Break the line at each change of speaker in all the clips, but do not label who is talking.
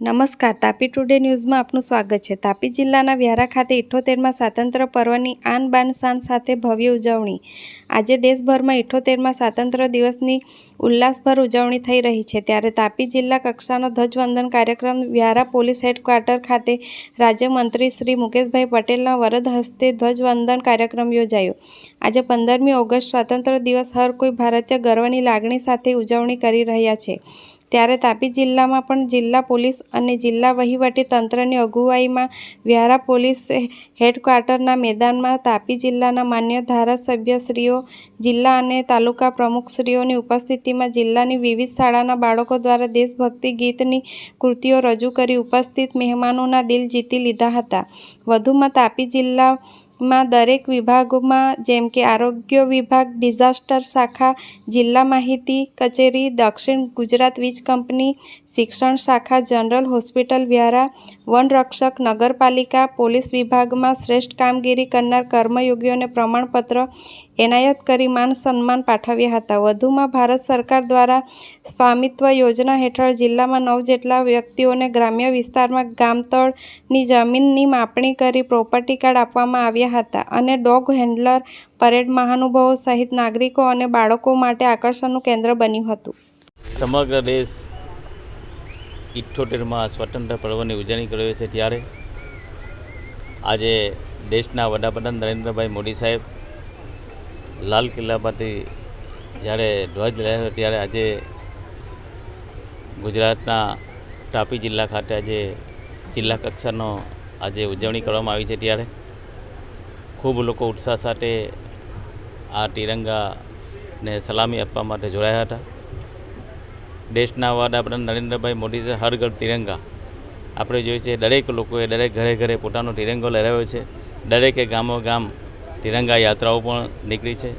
નમસ્કાર, તાપી ટુડે ન્યૂઝમાં આપનું સ્વાગત છે. તાપી જિલ્લાના વ્યારા ખાતે ઇઠ્ઠોતેરમાં સ્વાતંત્ર્ય પર્વની આન બાન શાન સાથે ભવ્ય ઉજવણી. આજે દેશભરમાં ઇઠ્ઠોતેરમાં સ્વાતંત્ર્ય દિવસની ઉલ્લાસભર ઉજવણી થઈ રહી છે. ત્યારે તાપી જિલ્લા કક્ષાનો ધ્વજવંદન કાર્યક્રમ વ્યારા પોલીસ હેડક્વાર્ટર ખાતે રાજ્યમંત્રી શ્રી મુકેશભાઈ પટેલના વરદ હસ્તે ધ્વજવંદન કાર્યક્રમ યોજાયો. આજે પંદરમી ઓગસ્ટ સ્વાતંત્ર્ય દિવસ હર કોઈ ભારતીય ગર્વની લાગણી સાથે ઉજવણી કરી રહ્યા છે. ત્યારે તાપી જિલ્લામાં પણ જિલ્લા પોલીસ અને જિલ્લા વહીવટી તંત્રની અગુવાઈમાં વ્યારા પોલીસ હેડક્વાર્ટરના મેદાનમાં તાપી જિલ્લાના માન્ય ધારાસભ્યશ્રીઓ, જિલ્લા અને તાલુકા પ્રમુખશ્રીઓની ઉપસ્થિતિમાં જિલ્લાની વિવિધ શાળાના બાળકો દ્વારા દેશભક્તિ ગીતની કૃતિઓ રજૂ કરી ઉપસ્થિત મહેમાનોના દિલ જીતી લીધા હતા. વધુમાં તાપી જિલ્લામાં દરેક વિભાગોમાં, જેમ કે આરોગ્ય વિભાગ, ડિઝાસ્ટર શાખા, જિલ્લા માહિતી કચેરી, દક્ષિણ ગુજરાત વીજ કંપની, શિક્ષણ શાખા, જનરલ હોસ્પિટલ વ્યારા વનરક્ષક નગરપાલિકા પોલીસ વિભાગમાં શ્રેષ્ઠ કામગીરી કરનાર કર્મયોગીઓને પ્રમાણપત્ર એનાયત કરી માન સન્માન પાઠવ્યા હતા. વધુમાં ભારત સરકાર દ્વારા સ્વામિત્વ યોજના હેઠળ જિલ્લામાં નવ જેટલા વ્યક્તિઓને ગ્રામ્ય વિસ્તારમાં ગામતળની જમીનની માપણી કરી પ્રોપર્ટી કાર્ડ આપવામાં આવ્યા હતા અને ડોગ હેન્ડલર પરેડ મહાનુભાવો સહિત નાગરિકો અને બાળકો માટે આકર્ષણનું કેન્દ્ર બન્યું હતું.
સમગ્ર દેશ ઇઠ્ઠોતેરમાં સ્વતંત્ર પર્વની ઉજવણી કર્યો છે ત્યારે આજે દેશના વડાપ્રધાન નરેન્દ્રભાઈ મોદી સાહેબ લાલ કિલ્લા પરથી જ્યારે ધ્વજ લહેર ત્યારે આજે ગુજરાતના તાપી જિલ્લા ખાતે આજે જિલ્લા કક્ષાનો આજે ઉજવણી કરવામાં આવી છે ત્યારે ખૂબ લોકો ઉત્સાહ સાથે આ તિરંગાને સલામી આપવા માટે જોડાયા હતા. દેશના વડાપ્રધાન નરેન્દ્રભાઈ મોદી હર ઘર તિરંગા. આપણે જોઈએ છીએ દરેક લોકોએ દરેક ઘરે ઘરે પોતાનો તિરંગો લહેરાવ્યો છે. દરેકે ગામો ગામ તિરંગા યાત્રાઓ પણ નીકળી છે.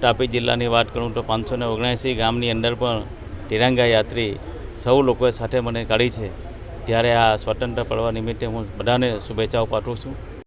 તાપી જિલ્લાની વાત કરું તો પાંચસો ને ઓગણએંસી ગામની અંદર પણ તિરંગા યાત્રી સૌ લોકોએ સાથે મને કાઢી છે. ત્યારે આ સ્વતંત્ર પર્વ નિમિત્તે હું બધાને શુભેચ્છાઓ પાઠવું છું.